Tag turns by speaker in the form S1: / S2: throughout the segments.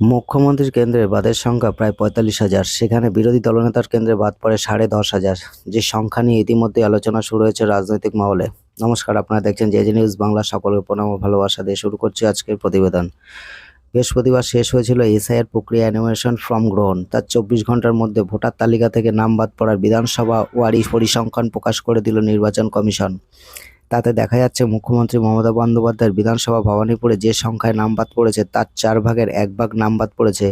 S1: মুখ্যমন্ত্রীর কেন্দ্রে বাদের সংখ্যা প্রায় পঁয়তাল্লিশ হাজার। সেখানে বিরোধী দলনেতার কেন্দ্রে বাদ পড়ে সাড়ে দশ হাজার। যে সংখ্যা নিয়ে ইতিমধ্যে আলোচনা শুরু হয়েছে রাজনৈতিক মহলে। নমস্কার, আপনারা দেখছেন জেজে নিউজ বাংলা সকলের প্রণাম ভালোবাসা দিয়ে শুরু করছি আজকের প্রতিবেদন। বৃহস্পতিবার শেষ হয়েছিল এসআইআর প্রক্রিয়া অ্যানিমেশন ফর্ম গ্রহণ। তার চব্বিশ ঘণ্টার মধ্যে ভোটার তালিকা থেকে নাম বাদ পড়ার বিধানসভা ওয়ারি পরিসংখ্যান প্রকাশ করে দিল নির্বাচন কমিশন। তাতে দেখা যাচ্ছে মুখ্যমন্ত্রী মমতা বন্দ্যোপাধ্যায়ের বিধানসভা ভবানীপুরে যে সংখ্যায় নাম বাদ পড়েছে, তার চার ভাগের এক ভাগ নাম বাদ পড়েছে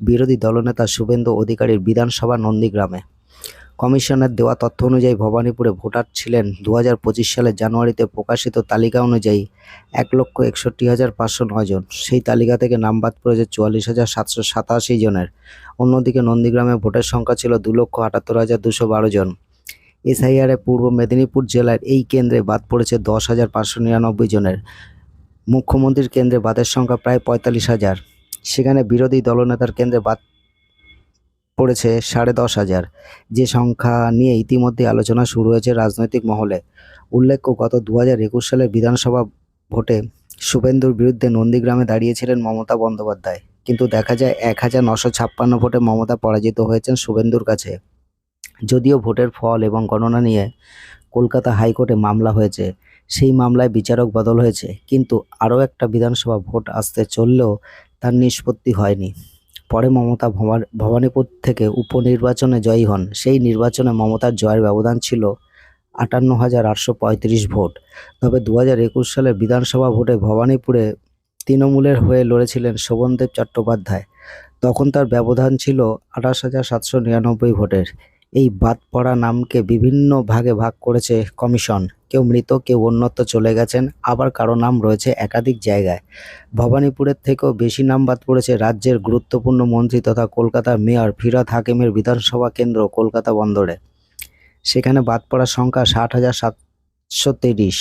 S1: বিরোধী দলনেতা শুভেন্দু অধিকারীর বিধানসভা নন্দীগ্রামে। কমিশনের দেওয়া তথ্য অনুযায়ী ভবানীপুরে ভোটার ছিলেন দু হাজার পঁচিশ সালের জানুয়ারিতে প্রকাশিত তালিকা অনুযায়ী এক লক্ষ একষট্টি হাজার পাঁচশো জন। সেই তালিকা থেকে নাম বাদ পড়েছে চুয়াল্লিশ হাজার সাতশো সাতাশি জনের। অন্যদিকে নন্দীগ্রামে ভোটের সংখ্যা ছিল দু লক্ষ আটাত্তর হাজার দুশো বারো জন। এসআইআরে পূর্ব মেদিনীপুর জেলার এই কেন্দ্রে বাদ পড়েছে দশ হাজার পাঁচশো নিরানব্বই জনের। মুখ্যমন্ত্রীর কেন্দ্রে বাদের সংখ্যা প্রায় পঁয়তাল্লিশ হাজার। সেখানে বিরোধী দলনেতার কেন্দ্রে বাদ পড়েছে সাড়ে দশ হাজার। যে সংখ্যা নিয়ে ইতিমধ্যে আলোচনা শুরু হয়েছে রাজনৈতিক মহলে। উল্লেখ্য, গত দু হাজার একুশ সালের বিধানসভা ভোটে শুভেন্দুর বিরুদ্ধে নন্দীগ্রামে দাঁড়িয়েছিলেন মমতা বন্দ্যোপাধ্যায়। কিন্তু দেখা যায়, এক হাজার নশো ছাপ্পান্ন ভোটে মমতা পরাজিত হয়েছেন শুভেন্দুর কাছে। যদিও ভোটের ফল এবং গণনা নিয়ে কলকাতা হাইকোর্টে মামলা হয়েছে, সেই মামলায় বিচারক বদল হয়েছে, কিন্তু আরও একটা বিধানসভা ভোট আসতে চললেও তার নিষ্পত্তি হয়নি। পরে মমতা ভবানীপুর থেকে উপনির্বাচনে জয়ী হন। সেই নির্বাচনে মমতার জয়ের ব্যবধান ছিল আটান্ন হাজার আটশো পঁয়ত্রিশ ভোট। তবে দু হাজার একুশ সালের বিধানসভা ভোটে ভবানীপুরে তৃণমূলের হয়ে লড়েছিলেন শোভনদেব চট্টোপাধ্যায়। তখন তার ব্যবধান ছিল আঠাশ হাজার সাতশো নিরানব্বই ভোটের। এই বাদ পড়া নামকে বিভিন্ন ভাগে ভাগ করেছে কমিশন। কেউ মৃত, কেউ অন্যত্র চলে গেছেন, আবার কারও নাম রয়েছে একাধিক জায়গায়। ভবানীপুরের থেকেও বেশি নাম বাদ পড়েছে রাজ্যের গুরুত্বপূর্ণ মন্ত্রী তথা কলকাতার মেয়র ফিরাদ হাকিমের বিধানসভা কেন্দ্র কলকাতা বন্দরে। সেখানে বাদ পড়ার সংখ্যা ষাট হাজার সাতশো তিরিশ।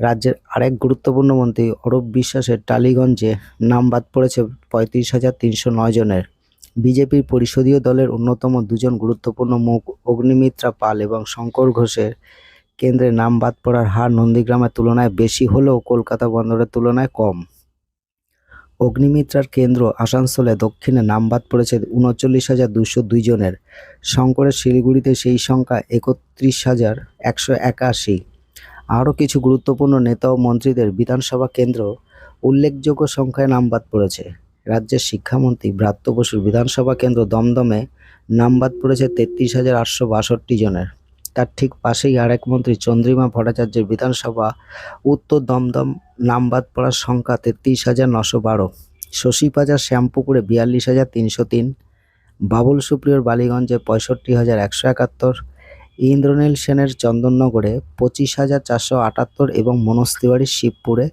S1: রাজ্যের আরেক গুরুত্বপূর্ণ মন্ত্রী অরূপ বিশ্বাসের টালিগঞ্জে নাম বাদ পড়েছে পঁয়ত্রিশ হাজার তিনশো নয় জনের। বিজেপির পরিষদীয় দলের অন্যতম দুজন গুরুত্বপূর্ণ মুখ অগ্নিমিত্রা পাল এবং শঙ্কর ঘোষের কেন্দ্রে নাম বাদ পড়ার হার নন্দীগ্রামের তুলনায় বেশি হলেও কলকাতা বন্দরের তুলনায় কম। অগ্নিমিত্রার কেন্দ্র আসানসোলে দক্ষিণে নাম বাদ পড়েছে উনচল্লিশ হাজার দুশো দুই জনের। শঙ্করের শিলিগুড়িতে সেই সংখ্যা একত্রিশ হাজার একশো একাশি। আরও কিছু গুরুত্বপূর্ণ নেতা ও মন্ত্রীদের বিধানসভা কেন্দ্র উল্লেখযোগ্য সংখ্যায় নাম বাদ পড়েছে। রাজ্যের শিক্ষামন্ত্রী ব্রাত্য বসুর বিধানসভা কেন্দ্র দমদমে নাম বাদ পড়েছে তেত্রিশ হাজার আটশো বাষট্টি জনের। তার ঠিক পাশেই আরেক মন্ত্রী চন্দ্রিমা ভট্টাচার্যের বিধানসভা উত্তর দমদম নাম বাদ পড়ার সংখ্যা তেত্রিশ হাজার নশো বারো। শশীবাজার, শ্যামপুকুরে বিয়াল্লিশ হাজার তিনশো তিন। বাবুল সুপ্রিয়র বালিগঞ্জে পঁয়ষট্টি হাজার একশো একাত্তর। ইন্দ্রনীল সেনের চন্দননগরে পঁচিশ হাজার চারশো আটাত্তর এবং মনোজ তিওয়ারির শিবপুরে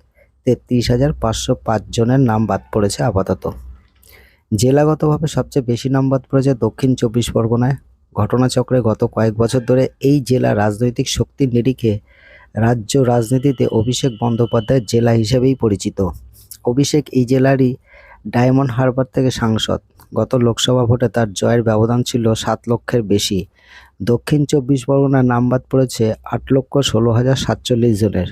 S1: তেত্রিশ হাজার পাঁচশো পাঁচ জনের নাম বাদ পড়েছে আপাতত। জেলাগতভাবে সবচেয়ে বেশি নাম বাদ পড়েছে দক্ষিণ চব্বিশ পরগনায়। ঘটনাচক্রে গত কয়েক বছর ধরে এই জেলা রাজনৈতিক শক্তির নিরিখে রাজ্য রাজনীতিতে অভিষেক বন্দ্যোপাধ্যায়ের জেলা হিসেবেই পরিচিত। অভিষেক এই জেলারই ডায়মন্ড হারবার থেকে সাংসদ। গত লোকসভা ভোটে তার জয়ের ব্যবধান ছিল সাত লক্ষের বেশি। দক্ষিণ চব্বিশ পরগনার নাম বাদ পড়েছে আট লক্ষ ষোলো হাজার সাতচল্লিশ জনের।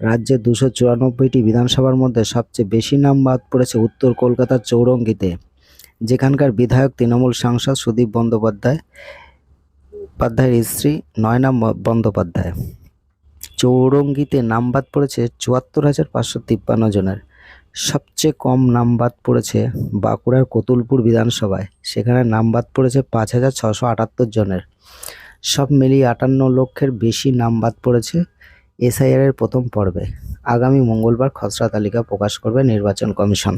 S1: রাজ্যের দুশো চুরানব্বইটি বিধানসভার মধ্যে সবচেয়ে বেশি নাম বাদ পড়েছে উত্তর কলকাতার চৌরঙ্গিতে। যেখানকার বিধায়ক, তৃণমূল সাংসদ সুদীপ বন্দ্যোপাধ্যায়, উপাধ্যায়ের স্ত্রী নয়না বন্দ্যোপাধ্যায়। চৌরঙ্গিতে নাম বাদ পড়েছে চুয়াত্তর হাজার পাঁচশো তিপ্পান্ন জনের। সবচেয়ে কম নাম বাদ পড়েছে বাঁকুড়ার কতুলপুর বিধানসভায়। সেখানে নাম বাদ পড়েছে পাঁচ হাজার ছশো আটাত্তর জনের। সব মিলিয়ে আটান্ন লক্ষের বেশি নাম বাদ পড়েছে এসআইআর এর প্রথম পর্বে। আগামী মঙ্গলবার খসড়া তালিকা প্রকাশ করবে নির্বাচন কমিশন।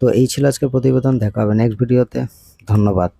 S1: তো এই ছিল আজকের প্রতিবেদন, দেখা হবে নেক্সট ভিডিওতে ধন্যবাদ।